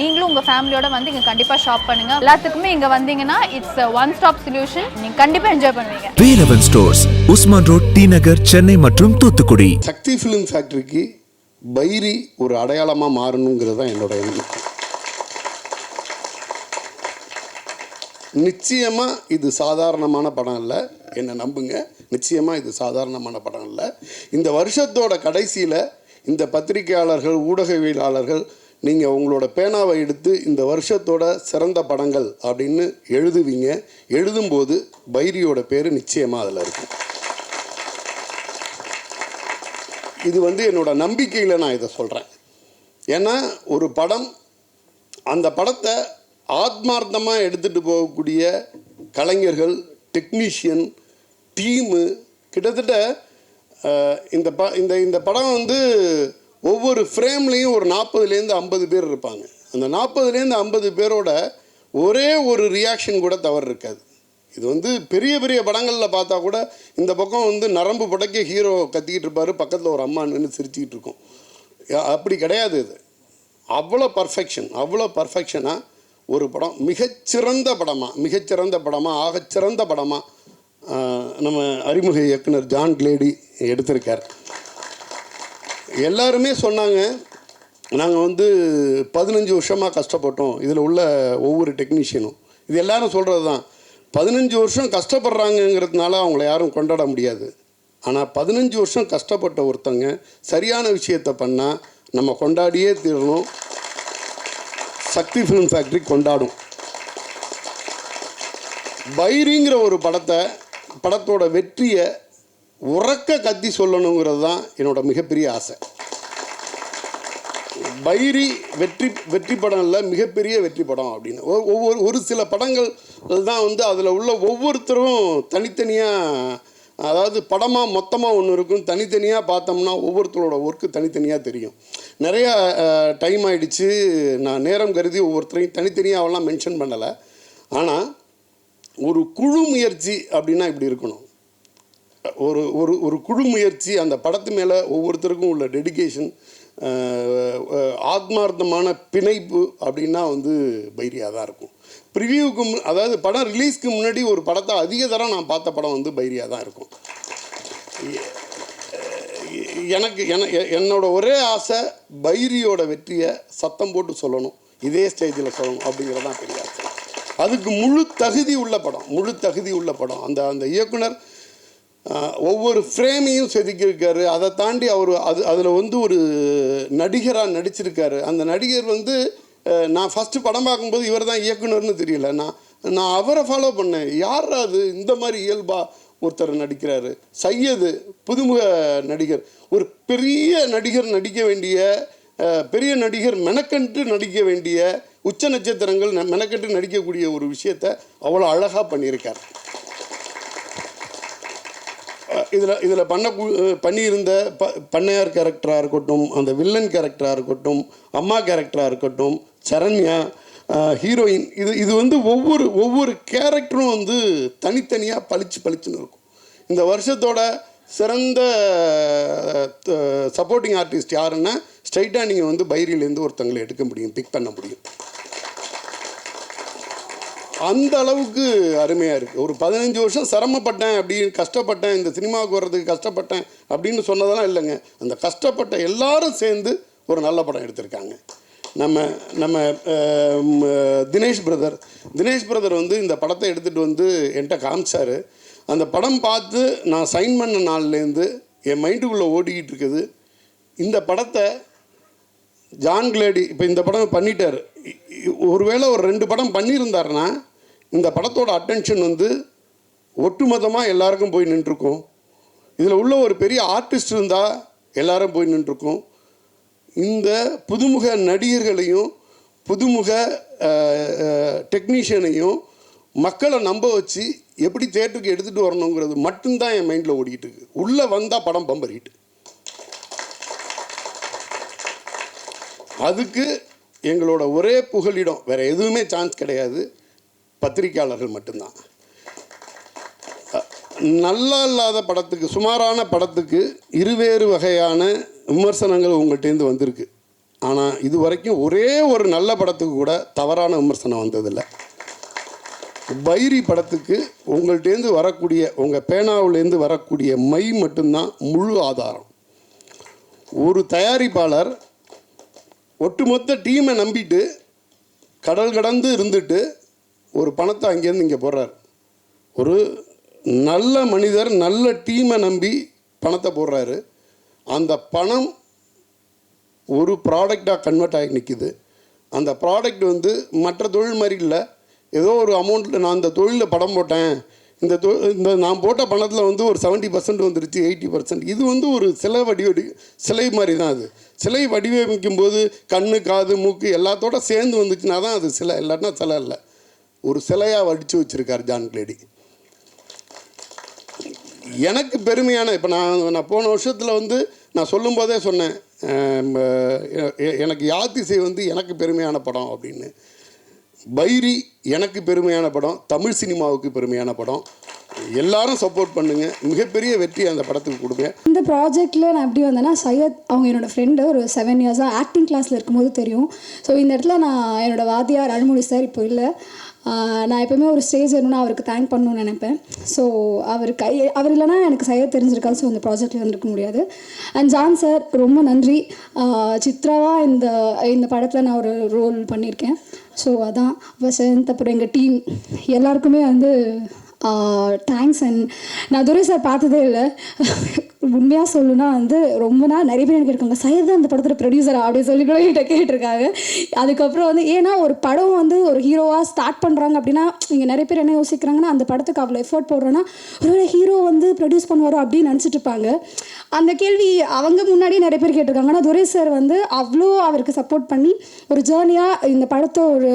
நீங்களும் உங்க ஃபேமிலியோட வந்து இங்க கண்டிப்பா ஷாப் பண்ணுங்க. எல்லாத்துக்குமே இங்க வந்தீங்கன்னா இட்ஸ் ஒன் ஸ்டாப் சொல்யூஷன் நீங்க கண்டிப்பா என்ஜாய் பண்ணுவீங்க. Velavan stores Usman road T Nagar Chennai மற்றும் தூத்துக்குடி. சக்தி ஃபிலிம் ஃபேக்டரிக்கு பைரி ஒரு அடையாளமாக மாறணுங்கிறது தான் என்னோட எண்ணம். நிச்சயமாக இது சாதாரணமான படம் இல்லை. என்னை நம்புங்க? நிச்சயமாக இது சாதாரணமான படம் இல்லை. இந்த வருஷத்தோட கடைசியில் இந்த பத்திரிகையாளர்கள் ஊடகவியலாளர்கள் நீங்கள் உங்களோட பேனாவை எடுத்து இந்த வருஷத்தோட சிறந்த படங்கள் அப்படின்னு எழுதுவீங்க. எழுதும்போது பைரியோட பேர் நிச்சயமாக அதில் இருக்கும் இது வந்து என்னோட நம்பிக்கையில் நான் இதை சொல்கிறேன் ஏன்னா ஒரு படம் அந்த படத்தை ஆத்மார்த்தமாக எடுத்துகிட்டு போகக்கூடிய கலைஞர்கள் டெக்னீஷியன் டீமு கிட்டத்தட்ட இந்த ப இந்த இந்த படம் வந்து ஒவ்வொரு ஃப்ரேம்லேயும் ஒரு நாற்பதுலேருந்து ஐம்பது பேர் இருப்பாங்க. அந்த நாற்பதுலேருந்து ஐம்பது பேரோட ஒரே ஒரு ரியாக்ஷன் கூட தவறு இருக்காது. இது வந்து பெரிய பெரிய படங்களில் பார்த்தா கூட இந்த பக்கம் வந்து நரம்பு புடைக்க ஹீரோ கத்திக்கிட்டு இருப்பார் பக்கத்தில் ஒரு அம்மா நின்று சிரிச்சுக்கிட்டு இருக்கும். அப்படி கிடையாது இது. அவ்வளோ பர்ஃபெக்ஷன் அவ்வளோ பர்ஃபெக்ஷனாக ஒரு படம் மிகச்சிறந்த படமாக மிகச்சிறந்த படமாக ஆகச்சிறந்த படமாக நம்ம அறிமுக இயக்குனர் ஜான் கிளேடி எடுத்திருக்கார். எல்லாருமே சொன்னாங்க. நாங்கள் வந்து பதினஞ்சு வருஷமாக கஷ்டப்பட்டோம். இதில் உள்ள ஒவ்வொரு டெக்னீஷியனும் இது எல்லாரும் சொல்கிறது தான் பதினஞ்சு வருஷம் கஷ்டப்படுறாங்கங்கிறதுனால அவங்கள யாரும் கொண்டாட முடியாது. ஆனால் பதினஞ்சு வருஷம் கஷ்டப்பட்ட ஒருத்தங்க சரியான விஷயத்தை பண்ணால் நம்ம கொண்டாடியே தீரணும். சக்தி ஃபிலிம் ஃபேக்ட்ரி கொண்டாடும். பைரிங்கிற ஒரு படத்தை படத்தோட வெற்றியை உறக்க கத்தி சொல்லணுங்கிறது தான் என்னோட மிகப்பெரிய ஆசை. பைரி வெற்றி வெற்றி படங்களில் மிகப்பெரிய வெற்றி படம் அப்படின்னு. ஒவ்வொரு ஒரு சில படங்கள் தான் வந்து அதில் உள்ள ஒவ்வொருத்தரும் தனித்தனியாக அதாவது படமாக மொத்தமாக ஒன்று இருக்கும் தனித்தனியாக பார்த்தோம்னா ஒவ்வொருத்தரோட ஒர்க்கு தனித்தனியாக தெரியும். நிறையா டைம் ஆகிடுச்சு நான் நேரம் கருதி ஒவ்வொருத்தரையும் தனித்தனியாக அவெல்லாம் மென்ஷன் பண்ணலை. ஆனால் ஒரு குழு முயற்சி அப்படின்னா இப்படி இருக்கணும். ஒரு ஒரு ஒரு குழு முயற்சி அந்த படத்து மேலே ஒவ்வொருத்தருக்கும் உள்ள டெடிகேஷன் ஆத்மார்த்தமான பிணைப்பு அப்படின்னா வந்து பைரியாக தான் இருக்கும். ப்ரிவியூக்கு அதாவது படம் ரிலீஸ்க்கு முன்னாடி ஒரு படத்தை அதிக தரம் நான் பார்த்த படம் வந்து பைரியாக தான் இருக்கும். எனக்கு என எ- என்னோட ஒரே ஆசை பைரியோட வெற்றியை சத்தம் போட்டு சொல்லணும். இதே ஸ்டேஜில் சொல்லணும் அப்படிங்கிறதான் பெரிய ஆசை. அதுக்கு முழு தகுதி உள்ள படம் முழு தகுதி உள்ள படம். அந்த அந்த இயக்குனர் ஒவ்வொரு ஃப்ரேமையும் செதுக்கியிருக்காரு. அதை தாண்டி அவர் அது அதில் வந்து ஒரு நடிகராக நடிச்சிருக்காரு. அந்த நடிகர் வந்து நான் ஃபஸ்ட்டு படம் பார்க்கும்போது இவர் தான் இயக்குனர்னு தெரியல. நான் நான் அவரை ஃபாலோ பண்ணேன். யார் அது? இந்த மாதிரி இயல்பா ஒருத்தர் நடிக்கிறாரு. சையது புதுமுக நடிகர். ஒரு பெரிய நடிகர் நடிக்க வேண்டிய பெரிய நடிகர் மெனக்கன்று நடிக்க வேண்டிய உச்ச நட்சத்திரங்கள் ந- நடிக்கக்கூடிய ஒரு விஷயத்தை அவ்வளோ அழகாக பண்ணியிருக்கார். இதில் இதில் பண்ண பண்ணியிருந்த ப பண்ணையார் கேரக்டராக இருக்கட்டும் அந்த வில்லன் கேரக்டராக இருக்கட்டும் அம்மா கேரக்டராக இருக்கட்டும் சரண்யா ஹீரோயின் இது இது வந்து ஒவ்வொரு ஒவ்வொரு கேரக்டரும் வந்து தனித்தனியாக பளிச்சு பளிச்சுன்னு இருக்கும். இந்த வருஷத்தோட சிறந்த சப்போர்ட்டிங் ஆர்டிஸ்ட் யாருன்னா ஸ்ட்ரைட்டாக நீங்கள் வந்து பைரியிலேருந்து ஒருத்தங்களை எடுக்க முடியும் பிக் பண்ண முடியும். அந்த அளவுக்கு அருமையாக இருக்குது ஒரு பதினஞ்சு வருஷம் சிரமப்பட்டேன் அப்படின்னு கஷ்டப்பட்டேன். இந்த சினிமாவுக்கு வர்றதுக்கு கஷ்டப்பட்டேன் அப்படின்னு சொன்னதெல்லாம் இல்லைங்க. அந்த கஷ்டப்பட்ட எல்லாரும் சேர்ந்து ஒரு நல்ல படம் எடுத்திருக்காங்க. நம்ம நம்ம தினேஷ் பிரதர். தினேஷ் பிரதர் வந்து இந்த படத்தை எடுத்துகிட்டு வந்து என்கிட்ட காமிச்சார். அந்த படம் பார்த்து நான் சைன் பண்ண நாள்லேருந்து என் மைண்டுக்குள்ளே ஓடிக்கிட்டு இருக்குது. இந்த படத்தை ஜான் கிளேடி இப்போ இந்த படம் பண்ணிட்டார். ஒருவேளை ஒரு ரெண்டு படம் பண்ணியிருந்தாருன்னா இந்த படத்தோட அட்டென்ஷன் வந்து ஒட்டுமொத்தமாக எல்லாருக்கும் போய் நின்றுருக்கும் இதில் உள்ள ஒரு பெரிய ஆர்டிஸ்ட் இருந்தால் எல்லாரும் போய் நின்றுருக்கும் இந்த புதுமுக நடிகர்களையும் புதுமுக டெக்னீஷியனையும் மக்களை நம்ப வச்சு எப்படி தேட்டருக்கு எடுத்துகிட்டு வரணுங்கிறது மட்டும்தான் என் மைண்டில் ஓடிக்கிட்டு இருக்கு உள்ளே வந்தால் படம் பம்பர் ஹிட் அதுக்கு எங்களோட ஒரே புகலிடம் வேறு எதுவுமே சான்ஸ் கிடையாது. பத்திரிக்கையாளர்கள் மட்டும்தான். நல்லா இல்லாத படத்துக்கு சுமாரான படத்துக்கு இருவேறு வகையான விமர்சனங்கள் உங்கள்கிட்டேருந்து வந்திருக்கு. ஆனால் இது வரைக்கும் ஒரே ஒரு நல்ல படத்துக்கு கூட தவறான விமர்சனம் வந்ததில்லை. பைரி படத்துக்கு உங்கள்கிட்டேருந்து வரக்கூடிய உங்கள் பேனாவிலேருந்து வரக்கூடிய மை மட்டும்தான் முழு ஆதாரம். ஒரு தயாரிப்பாளர் ஒட்டுமொத்த டீமை நம்பிட்டு கடல் கடந்து இருந்துட்டு ஒரு பணத்தை அங்கேருந்து இங்கே போடுறார். ஒரு நல்ல மனிதர் நல்ல டீமை நம்பி பணத்தை போடுறாரு. அந்த பணம் ஒரு ப்ராடக்டாக கன்வெர்ட் ஆகி நிற்கிது அந்த ப்ராடக்ட் வந்து மற்ற தொழில் மாதிரி இல்லை. ஏதோ ஒரு அமௌண்ட்டில் நான் அந்த தொழிலில் படம் போட்டேன். இந்த தொ இந்த நான் போட்ட பணத்தில் வந்து ஒரு செவன்ட்டி பர்சன்ட் வந்துருச்சு எயிட்டி பர்சன்ட் இது வந்து ஒரு சிலை வடிவடி சிலை மாதிரி தான் அது. சிலை வடிவமைக்கும் போது கண்ணு காது மூக்கு எல்லாத்தோட சேர்ந்து வந்துச்சுன்னா தான் அது சிலை. இல்லாட்டினா சிலை இல்லை. ஒரு சிலையாக வடித்து வச்சுருக்கார் ஜான் கிளேடி எனக்கு பெருமையான இப்போ நான் நான் போன வருஷத்தில் வந்து நான் சொல்லும்போதே சொன்னேன் எனக்கு யாத்திசை வந்து எனக்கு பெருமையான படம் அப்படின்னு. பைரி எனக்கு பெருமையான படம் தமிழ் சினிமாவுக்கு பெருமையான படம். எல்லாரும் சப்போர்ட் பண்ணுங்க மிகப்பெரிய வெற்றி அந்த படத்துக்கு கொடுங்க. இந்த ப்ராஜெக்டில் நான் எப்படி வந்தேன்னா சையத் அவங்க என்னோடய ஃப்ரெண்டு ஒரு செவன் இயர்ஸாக ஆக்டிங் கிளாஸில் இருக்கும்போது தெரியும். ஸோ இந்த இடத்துல நான் என்னோடய வாத்தியார் அழுமொழி சார் இப்போ இல்லை. நான் எப்பவுமே ஒரு ஸ்டேஜ் வேணும்னா அவருக்கு தேங்க் பண்ணணும்னு நினைப்பேன். ஸோ அவர் கை அவர் இல்லைனா எனக்கு செய்ய தெரிஞ்சிருக்கா ஸோ அந்த ப்ராஜெக்டில் வந்திருக்க முடியாது. அண்ட் ஜான் சார் ரொம்ப நன்றி. சித்ராவாக இந்த இந்த படத்தில் நான் ஒரு ரோல் பண்ணியிருக்கேன். ஸோ அதான். வசந்த் அப்புறம் எங்கள் டீம் எல்லாருக்குமே வந்து தேங்க்ஸ் அண்ட் நான் துரை சார் பார்த்ததே இல்லை. உண்மையாக சொல்லணும்னா வந்து ரொம்ப நாள் நிறைய பேர் எனக்கு இருக்காங்க. சையத் தான் இந்த படத்தில் ப்ரொடியூசரா அப்படின்னு சொல்லி கூட என்கிட்ட கேட்டிருக்காங்க. அதுக்கப்புறம் வந்து ஏன்னா ஒரு படம் வந்து ஒரு ஹீரோவாக ஸ்டார்ட் பண்ணுறாங்க அப்படின்னா இங்கே நிறைய பேர் என்ன யோசிக்கிறாங்கன்னா அந்த படத்துக்கு அவ்வளோ எஃபோர்ட் போடுறோன்னா ஒருவேளை ஹீரோ வந்து ப்ரொடியூஸ் பண்ணுவாரோ அப்படின்னு நினச்சிட்டு இருப்பாங்க. அந்த கேள்வி அவங்க முன்னாடியே நிறைய பேர் கேட்டிருக்காங்க. ஆனால் துரை சார் வந்து அவ்வளோ அவருக்கு சப்போர்ட் பண்ணி ஒரு ஜேர்னியாக இந்த படத்தை ஒரு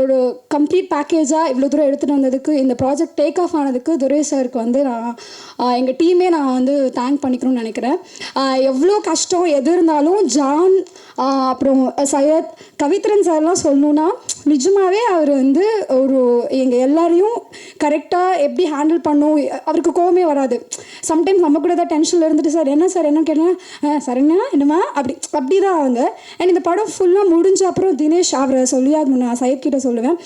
ஒரு கம்ப்ளீட் பேக்கேஜாக இவ்வளோ தூரம் எடுத்துகிட்டு வந்ததுக்கு இந்த ப்ராஜெக்ட் டேக் ஆஃப் ஆனதுக்கு துரை சாருக்கு வந்து நான் எங்கள் டீமே நான் வந்து தேங்க் பண்ணிக்கணும்னு நினைக்கிறேன். எவ்வளோ கஷ்டம் எது இருந்தாலும் ஜான் அப்புறம் சையத் கவித்ரன் சார்லாம் சொல்லணுன்னா நிஜமாகவே அவர் வந்து ஒரு எங்கள் எல்லாரையும் கரெக்டாக எப்படி ஹேண்டில் பண்ணும் அவருக்கு கோவமே வராது. சம்டைம்ஸ் நம்ம கூட ஏதாவது டென்ஷனில் இருந்துட்டு சார் என்ன சார் என்ன சரி என்ன என்னம்மா? அப்படி அப்படி தான் அவங்க. அண்ட் இந்த படம் ஃபுல்லாக முடிஞ்ச அப்புறம் தினேஷ் அவரை சொல்லி நான் சையத் கிட்ட சொல்லுவேன்.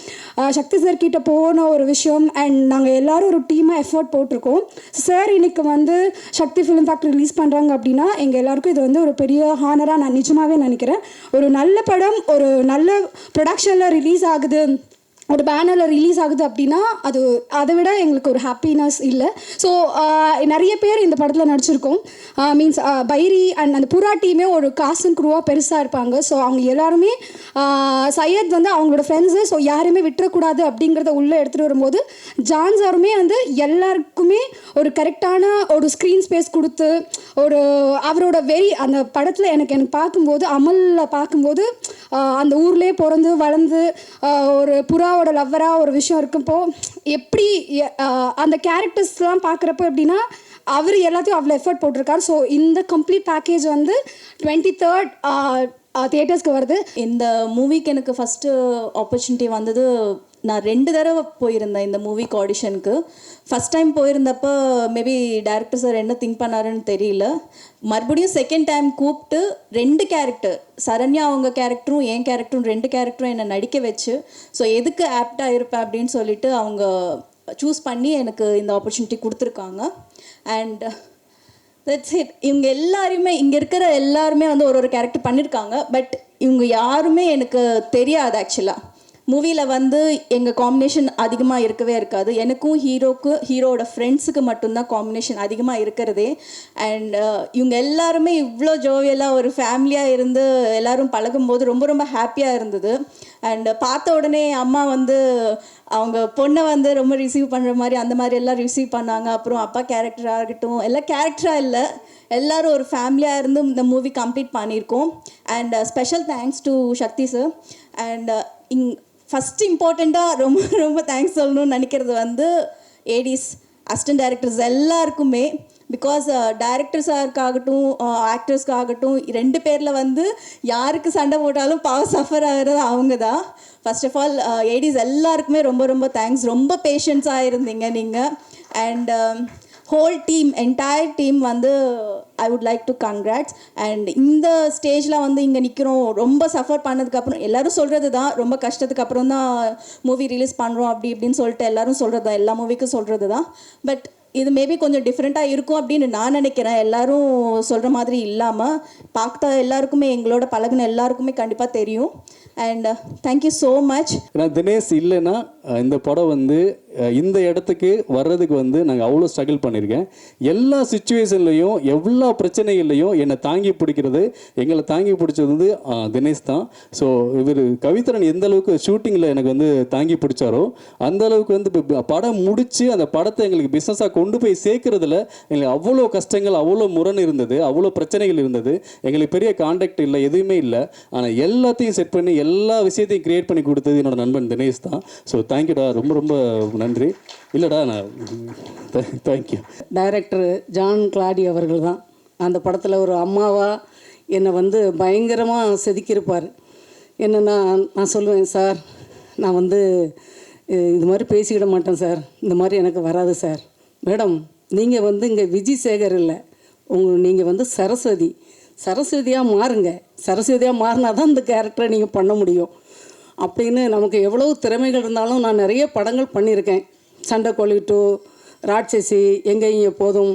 சக்தி சார் கிட்ட போன ஒரு விஷயம் அண்ட் நாங்கள் எல்லாரும் ஒரு டீமாக எஃபோர்ட் போட்டிருக்கோம். சார் இன்னைக்கு வந்து சக்தி ஃபிலிம் ஃபேக்ட்ரி ரிலீஸ் பண்ணுறாங்க அப்படின்னா எங்கள் எல்லாருக்கும் இது வந்து ஒரு பெரிய ஹானராக நான் நிஜமாகவே நினைக்கிறேன். ஒரு நல்ல படம் ஒரு நல்ல ப்ரொடக்ஷனில் ரிலீஸ் ஆகுது. ஒரு பேனரில் ரிலீஸ் ஆகுது அப்படின்னா அது அதை விட எங்களுக்கு ஒரு ஹாப்பினஸ் இல்லை. ஸோ நிறைய பேர் இந்த படத்தில் நடிச்சிருக்கோம். மீன்ஸ் பைரி அண்ட் அந்த புறா டீமே ஒரு காசன் குருவாக பெருசாக இருப்பாங்க. ஸோ அவங்க எல்லாருமே சையத் வந்து அவங்களோட ஃப்ரெண்ட்ஸு ஸோ யாருமே விட்டுறக்கூடாது அப்படிங்கிறத உள்ளே எடுத்துகிட்டு வரும்போது ஜான் சாருமே வந்து எல்லாருக்குமே ஒரு கரெக்டான ஒரு ஸ்க்ரீன் ஸ்பேஸ் கொடுத்து ஒரு அவரோட வெறி அந்த படத்தில் எனக்கு எனக்கு பார்க்கும்போது அமலில் பார்க்கும்போது அந்த ஊர்லேயே பிறந்து வளர்ந்து ஒரு புறா புறாவோட லவ்வராக ஒரு விஷயம் இருக்குப்போ எப்படி அந்த கேரக்டர்ஸ்லாம் பார்க்குறப்போ எப்படின்னா அவர் எல்லாத்தையும் அவ்வளோ எஃபர்ட் போட்டிருக்காரு. ஸோ இந்த கம்ப்ளீட் பேக்கேஜ் வந்து டுவெண்ட்டி தேர்ட் தியேட்டர்ஸ்க்கு வருது. இந்த மூவிக்கு எனக்கு ஃபஸ்ட்டு ஆப்பர்ச்சுனிட்டி வந்தது நான் ரெண்டு தடவை போயிருந்தேன் இந்த மூவிக்கு ஆடிஷனுக்கு ஃபஸ்ட் டைம் போயிருந்தப்போ மேபி டேரக்டர் சார் என்ன திங்க் பண்ணாருன்னு தெரியல. மறுபடியும் செகண்ட் டைம் கூப்பிட்டு ரெண்டு கேரக்டர் சரண்யா அவங்க கேரக்டரும் என் கேரக்டரும் ரெண்டு கேரக்டரும் என்னை நடிக்க வச்சு ஸோ எதுக்கு ஆப்டாக இருப்பேன் அப்படின்னு சொல்லிட்டு அவங்க சூஸ் பண்ணி எனக்கு இந்த ஆப்பர்ச்சுனிட்டி கொடுத்துருக்காங்க. அண்ட் தட்ஸ் இட் இவங்க எல்லாருமே இங்கே இருக்கிற எல்லாருமே வந்து ஒரு ஒரு கேரக்டர் பண்ணியிருக்காங்க பட் இவங்க யாருமே எனக்கு தெரியாது ஆக்சுவலாக மூவியில் வந்து எங்கள் காம்பினேஷன் அதிகமாக இருக்கவே இருக்காது. எனக்கும் ஹீரோக்கு ஹீரோட ஃப்ரெண்ட்ஸுக்கு மட்டும்தான் காம்பினேஷன் அதிகமாக இருக்கிறதே. அண்ட் uh, இவங்க எல்லாருமே இவ்வளோ ஜோவியலாக ஒரு ஃபேமிலியாக இருந்து எல்லாரும் பழகும்போது ரொம்ப ரொம்ப ஹாப்பியாக இருந்தது. அண்ட் பார்த்த உடனே அம்மா வந்து அவங்க பொண்ணை வந்து ரொம்ப ரிசீவ் பண்ணுற மாதிரி அந்த மாதிரி எல்லாம் ரிசீவ் பண்ணாங்க. அப்புறம் அப்பா கேரக்டராக இருக்கட்டும் எல்லாம் கேரக்டராக இல்லை. எல்லோரும் ஒரு ஃபேமிலியாக இருந்து இந்த மூவி கம்ப்ளீட் பண்ணியிருக்கோம். And special thanks to Shakti sir and இங் ஃபஸ்ட் இம்பார்ட்டண்ட்டாக ரொம்ப ரொம்ப தேங்க்ஸ் சொல்லணும்னு நினைக்கிறது வந்து ஏடிஸ் அசிஸ்டன்ட் டைரக்டர்ஸ் எல்லாருக்குமே. பிகாஸ் டைரக்டர்ஸாருக்காகட்டும் uh, ஆக்டர்ஸ்க்காகட்டும் uh, ரெண்டு பேரில் வந்து யாருக்கு சண்டை போட்டாலும் பாவ சஃபர் ஆகிறது அவங்க தான் ஃபர்ஸ்ட் ஆஃப் ஆல் ஏடிஸ் எல்லாருக்குமே ரொம்ப ரொம்ப தேங்க்ஸ் ரொம்ப பேஷன்ஸாக இருந்தீங்க நீங்கள் and whole team entire team வந்து I would like to congrats and இந்த ஸ்டேஜில் வந்து இங்கே நிற்கிறோம் ரொம்ப சஃபர் பண்ணதுக்கப்புறம் எல்லாரும் சொல்கிறது தான். ரொம்ப கஷ்டத்துக்கு அப்புறம் தான் மூவி ரிலீஸ் பண்ணுறோம் அப்படி இப்படின்னு சொல்லிட்டு எல்லாரும் சொல்கிறது தான். எல்லா மூவிக்கும் சொல்கிறது தான். பட் இது மேபி கொஞ்சம் டிஃப்ரெண்ட்டாக இருக்கும் அப்படின்னு நான் நினைக்கிறேன். எல்லாரும் சொல்கிற மாதிரி இல்லாமல் பார்த்த எல்லாருக்குமே எங்களோட பழகுன எல்லாருக்குமே கண்டிப்பாக தெரியும். அண்ட் தேங்க்யூ ஸோ மச் ஏன்னா தினேஷ் இல்லைன்னா இந்த படம் வந்து இந்த இடத்துக்கு வர்றதுக்கு வந்து நாங்கள் அவ்வளோ ஸ்ட்ரகிள் பண்ணியிருக்கேன் எல்லா சுச்சுவேஷன்லையும் எவ்வளோ பிரச்சனைகள்லையும் என்னை தாங்கி பிடிக்கிறது எங்களை தாங்கி பிடிச்சது வந்து தினேஷ் தான். ஸோ இவர் கவிதரன் எந்த அளவுக்கு ஷூட்டிங்கில் எனக்கு வந்து தாங்கி பிடிச்சாரோ அந்த அளவுக்கு வந்து இப்போ படம் முடித்து அந்த படத்தை எங்களுக்கு பிஸ்னஸாக கொண்டு போய் சேர்க்கறதுல எங்களுக்கு அவ்வளோ கஷ்டங்கள் அவ்வளோ முரண் இருந்தது அவ்வளோ பிரச்சனைகள் இருந்தது. எங்களுக்கு பெரிய காண்டாக்ட் இல்லை எதுவுமே இல்லை. ஆனால் எல்லாத்தையும் செட் பண்ணி எல்லா விஷயத்தையும் கிரியேட் பண்ணி கொடுத்தது என்னோட நண்பன் தினேஷ் தான். ஸோ தேங்க்யூடா ரொம்ப ரொம்ப நன்றி. இல்லைடா நான் தேங்க்யூ டைரக்டர் ஜான் கிளாடி அவர்கள் தான். அந்த படத்தில் ஒரு அம்மாவாக என்னை வந்து பயங்கரமாக செதுக்கியிருப்பார். என்னென்னா நான் சொல்லுவேன் சார் நான் வந்து இது மாதிரி பேசிக்கிட மாட்டேன் சார். இந்த மாதிரி எனக்கு வராது சார். மேடம் நீங்கள் வந்து இங்கே விஜய் சேகர் இல்லை. உங்க நீங்கள் வந்து சரஸ்வதி. சரஸ்வதியாக மாறுங்க. சரஸ்வதியாக மாறினா தான் இந்த கேரக்டரை நீங்கள் பண்ண முடியும். அப்படின்னு நமக்கு எவ்வளவு திறமைகள் இருந்தாலும் நான் நிறைய படங்கள் பண்ணியிருக்கேன். சண்டைக்கோழி டூ ராட்சசி எங்கேயும் எப்போதும்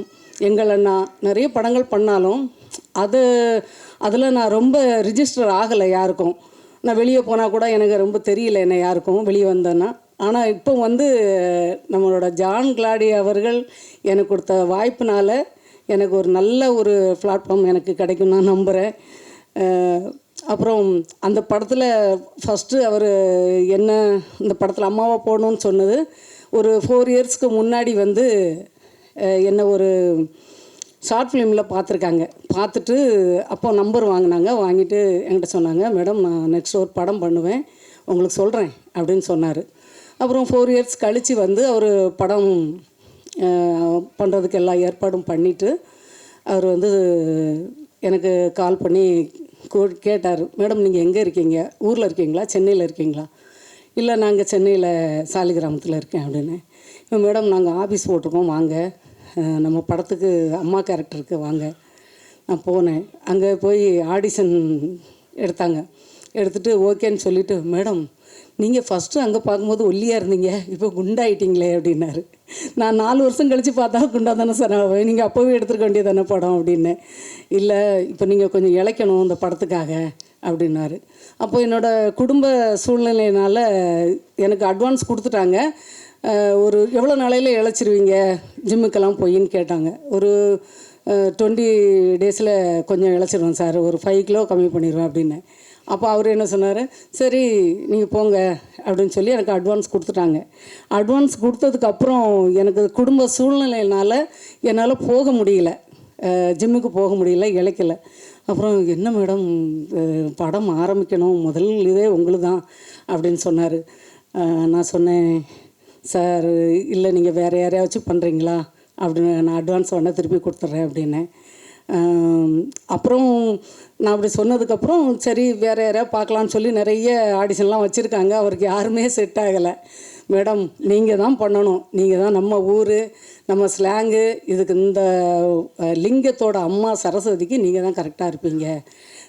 எங்கள் அண்ணா நிறைய படங்கள் பண்ணாலும் அது அதில் நான் ரொம்ப ரிஜிஸ்டர் ஆகலை யாருக்கும். நான் வெளியே போனால் கூட எனக்கு ரொம்ப தெரியல என்ன யாருக்கும் வெளியே வந்தேன்னா. ஆனால் இப்போ வந்து நம்மளோட ஜான் கிளாடி அவர்கள் எனக்கு கொடுத்த வாய்ப்பினால எனக்கு ஒரு நல்ல ஒரு பிளாட்ஃபார்ம் எனக்கு கிடைக்கும் நான் நம்புகிறேன் அப்புறம் அந்த படத்தில் ஃபஸ்ட்டு அவர் என்ன இந்த படத்தில் அம்மாவை போடணும்னு சொன்னது ஒரு ஃபோர் இயர்ஸ்க்கு முன்னாடி வந்து என்னை என்ன ஒரு ஷார்ட் ஃபிலிமில் பார்த்துருக்காங்க பார்த்துட்டு அப்போ நம்பர் வாங்கினாங்க வாங்கிட்டு என்கிட்ட சொன்னாங்க மேடம் நான் நெக்ஸ்ட் ஒரு படம் பண்ணுவேன் உங்களுக்கு சொல்கிறேன் அப்படின்னு சொன்னார். அப்புறம் ஃபோர் இயர்ஸ் கழித்து வந்து அவர் படம் பண்ணுறதுக்கு எல்லா ஏற்பாடும் பண்ணிவிட்டு அவர் வந்து எனக்கு கால் பண்ணி கோ- கேட்டார் மேடம் நீங்கள் எங்கே இருக்கீங்க? ஊரில் இருக்கீங்களா? சென்னையில் இருக்கீங்களா? இல்லை நாங்கள் சென்னையில் சாலிகிராமத்தில் இருக்கேன் அப்படின்னு. "இப்போ மேடம் நாங்கள் ஆஃபீஸ் போட்டிருக்கோம் வாங்க. நம்ம படத்துக்கு அம்மா கேரக்டருக்கு வாங்க. நான் போனேன். அங்கே போய் ஆடிஷன் எடுத்தாங்க. எடுத்துகிட்டு ஓகேன்னு சொல்லிவிட்டு மேடம் நீங்கள் ஃபஸ்ட்டு அங்கே பார்க்கும்போது ஒல்லியாக இருந்தீங்க. இப்போ குண்டாயிட்டீங்களே அப்படின்னாரு. நான் நாலு வருஷம் கழித்து பார்த்தா குண்டா தானே சார் ஆவேன் நீங்கள் அப்போவே எடுத்துருக்க வேண்டியது தானே படம் அப்படின்னு. இல்லை இப்போ நீங்கள் கொஞ்சம் இளைக்கணும் இந்த படத்துக்காக அப்படின்னாரு. அப்போ என்னோடய குடும்ப சூழ்நிலையினால் எனக்கு அட்வான்ஸ் கொடுத்துட்டாங்க. ஒரு எவ்வளோ நாளையில் இழைச்சிருவீங்க? ஜிம்முக்கெல்லாம் போயின்னு கேட்டாங்க. ஒரு டுவெண்ட்டி டேஸில் கொஞ்சம் இழைச்சிருவேன் சார். ஒரு ஃபைவ் கிலோ கம்மி பண்ணிடுவேன் அப்படின்னு. அப்போ அவர் என்ன சொன்னார்? சரி நீங்கள் போங்க அப்படின்னு சொல்லி எனக்கு அட்வான்ஸ் கொடுத்துட்டாங்க. அட்வான்ஸ் கொடுத்ததுக்கப்புறம் எனக்கு குடும்ப சூழ்நிலையினால் என்னால் போக முடியல. ஜிம்முக்கு போக முடியல இழைக்கல. அப்புறம் என்ன மேடம் படம் ஆரம்பிக்கணும். முதல் இதே உங்களுக்கு தான் அப்படின்னு சொன்னார். நான் சொன்னேன் சார் இல்லை நீங்கள் வேறு யாரையாச்சும் பண்ணுறீங்களா அப்படின்னு நான் அட்வான்ஸ் வேணால் திருப்பி கொடுத்துட்றேன் அப்படின்னேன். அப்புறம் நான் அப்படி சொன்னதுக்கப்புறம் சரி வேறு யாரையா பார்க்கலான்னு சொல்லி நிறைய ஆடிஷன்லாம் வச்சுருக்காங்க. அவருக்கு யாருமே செட் ஆகலை. மேடம் நீங்கள் தான் பண்ணணும். நீங்கள் தான் நம்ம ஊர் நம்ம ஸ்லாங்கு இதுக்கு இந்த லிங்கத்தோட அம்மா சரஸ்வதிக்கு நீங்கள் தான் கரெக்டாக இருப்பீங்க.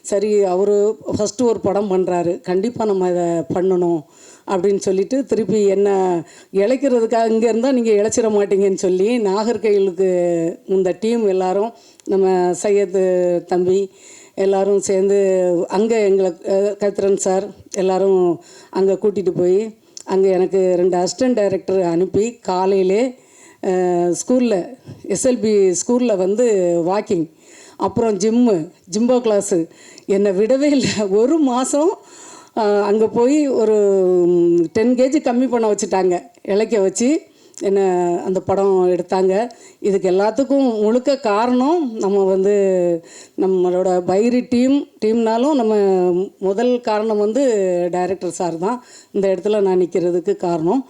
சரி அவர் ஃபஸ்ட்டு ஒரு படம் பண்ணுறாரு கண்டிப்பாக நம்ம இதை பண்ணணும் அப்படின்னு சொல்லிட்டு திருப்பி என்ன இழைக்கிறதுக்காக இங்கே இருந்தால் நீங்கள் இழைச்சிட மாட்டீங்கன்னு சொல்லி நாகர்கோயிலுக்கு இந்த டீம் எல்லாரும் நம்ம சையது தம்பி எல்லாரும் சேர்ந்து அங்கே எங்களை அஹ், கத்திரன் சார் எல்லாரும் அங்கே கூட்டிகிட்டு போய் அங்கே எனக்கு ரெண்டு அசிஸ்டன்ட் டைரக்டர் அனுப்பி காலையிலே ஸ்கூலில் எஸ்எல்பி ஸ்கூலில் வந்து வாக்கிங் அப்புறம் ஜிம்மு ஜிம்போ கிளாஸு என்னை விடவே இல்லை. ஒரு மாதம் அங்கே போய் ஒரு டென் கேஜி கம்மி பண்ண வச்சுட்டாங்க இலைக்க வச்சு. என்ன அந்த படம் எடுத்தாங்க. இதுக்கு எல்லாத்துக்கும் முழுக்க காரணம் நம்ம வந்து நம்மளோட பைரி டீம் டீம்னாலும் நம்ம முதல் காரணம் வந்து டைரக்டர் சார் தான். இந்த இடத்துல நான் நிற்கிறதுக்கு காரணம்.